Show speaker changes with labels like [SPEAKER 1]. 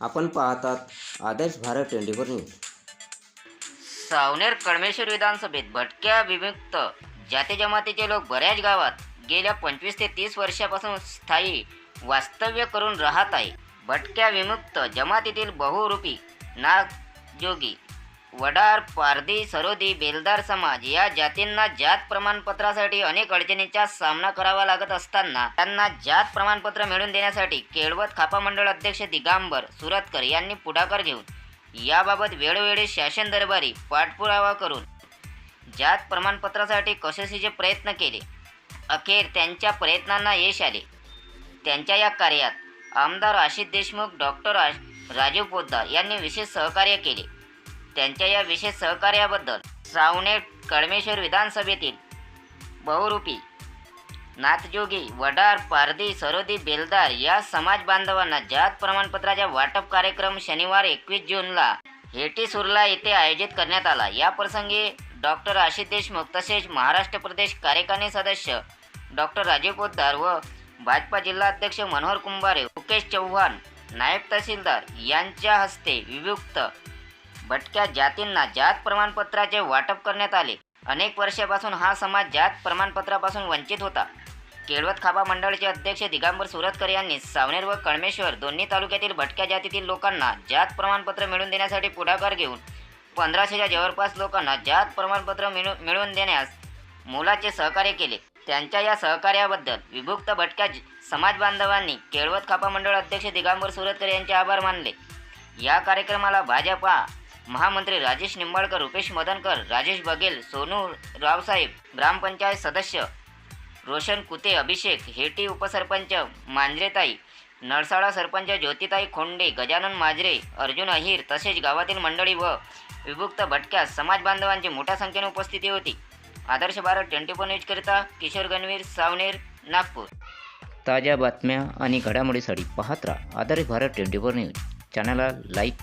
[SPEAKER 1] आपण पाहतात Adarsh Bharat twenty four news.
[SPEAKER 2] Saoner Kalmeshwar विधानसभेत भटक्या विमुक्त जाती जमातीचे लोक बऱ्याच गावात गेल्या पंचवीस ते तीस वर्षापासून स्थायी वास्तव्य करून राहत आहे. भटक्या विमुक्त जमातीतील बहुरूपी नागजोगी वडार पारधी सरोदी बेलदार समाज या जातींना जात प्रमाणपत्रासाठी अनेक अडचणींचा सामना करावा लागत असताना त्यांना जात प्रमाणपत्र मिळवून देण्यासाठी केळवत खापा मंडळ अध्यक्ष दिगांबर सुरतकर यांनी पुढाकार घेऊन याबाबत वेळोवेळी शासन दरबारी पाठपुरावा करून जात प्रमाणपत्रासाठी कसोशीचे प्रयत्न केले? अखेर त्यांच्या प्रयत्नांना यश आले. त्यांच्या या कार्यात आमदार आशिष देशमुख डॉक्टर राजीव पोद्दार यांनी विशेष सहकार्य केले. त्यांच्या या विशेष सहकार्याबद्दल सावणे कळमेश्वर विधानसभेतील बहुरूपी नाथजोगी वडार पारधी सरोदी बेलदार या समाज बांधवांना जात प्रमाणपत्राच्या वाटप कार्यक्रम शनिवार एकवीस जूनला हेटी सुरला येथे आयोजित करण्यात आला. या प्रसंगी डॉक्टर आशिष देशमुख तसेच महाराष्ट्र प्रदेश कार्यकारिणी सदस्य डॉक्टर राजीव पोद्दार व भाजपा जिल्हाध्यक्ष मनोहर कुंभारे मुकेश चव्हाण नायब तहसीलदार यांच्या हस्ते विभुक्त भटक्या जातींना जात प्रमाणपत्राचे वाटप करण्यात आले. अनेक वर्षापासून हा समाज जात प्रमाणपत्रापासून वंचित होता. केळवत खापा मंडळाचे अध्यक्ष दिगांबर सुरतकर यांनी सावनेर व कळमेश्वर दोन्ही तालुक्यातील भटक्या जातीतील लोकांना जात प्रमाणपत्र मिळवून देण्यासाठी पुढाकार घेऊन पंधराशेच्या जवळपास लोकांना जात प्रमाणपत्र मिळू मिळवून देण्यास मोलाचे सहकार्य केले. त्यांच्या या सहकार्याबद्दल विभुक्त भटक्या समाज बांधवांनी केळवत खापा मंडळ अध्यक्ष दिगांबर सुरतकर यांचे आभार मानले. या कार्यक्रमाला भाजपा महामंत्री राजेश निंबाळकर रुपेश मदनकर राजेश बघेल सोनू रावसाहेब ग्रामपंचायत सदस्य रोशन कुते अभिषेक हेटी उपसरपंच मांजरेताई नळसाळा सरपंच ज्योतिताई खोंडे गजानन माजरे अर्जुन अहिर तसेच गावातील मंडळी व विभुक्त भटक्या समाज बांधवांची मोठ्या संख्येने उपस्थिती होती. आदर्श भारत ट्वेंटी फोर न्यूजकरिता किशोर गणवीर सावनेर नागपूर.
[SPEAKER 1] ताज्या बातम्या आणि घडामोडीसाठी पाहत राहा. Adarsh Bharat twenty four news. चॅनलला लाईक